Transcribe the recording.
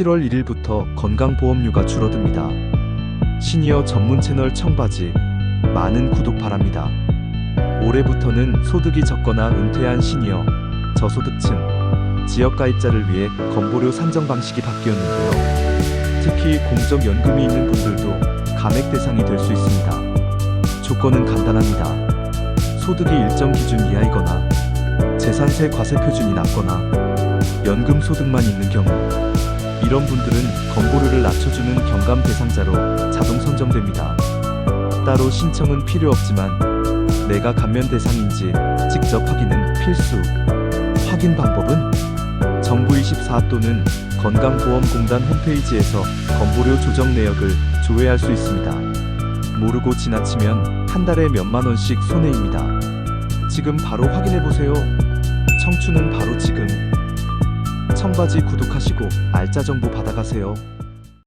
7월 1일부터 건강보험료가 줄어듭니다. 시니어 전문 채널 청바지 많은 구독 바랍니다. 올해부터는 소득이 적거나 은퇴한 시니어, 저소득층, 지역가입자를 위해 건보료 산정 방식이 바뀌었는데요. 특히 공적연금이 있는 분들도 감액 대상이 될 수 있습니다. 조건은 간단합니다. 소득이 일정 기준 이하이거나 재산세 과세 표준이 낮거나 연금 소득만 있는 경우 이런 분들은 건보료를 낮춰주는 경감 대상자로 자동 선정됩니다. 따로 신청은 필요 없지만 내가 감면 대상인지 직접 확인은 필수. 확인 방법은 정부 24 또는 건강보험공단 홈페이지에서 건보료 조정 내역을 조회할 수 있습니다. 모르고 지나치면 한 달에 몇만 원씩 손해입니다. 지금 바로 확인해 보세요. 청춘은 바로 지금. 청바지 구독하시고 알짜 정보 받아가세요.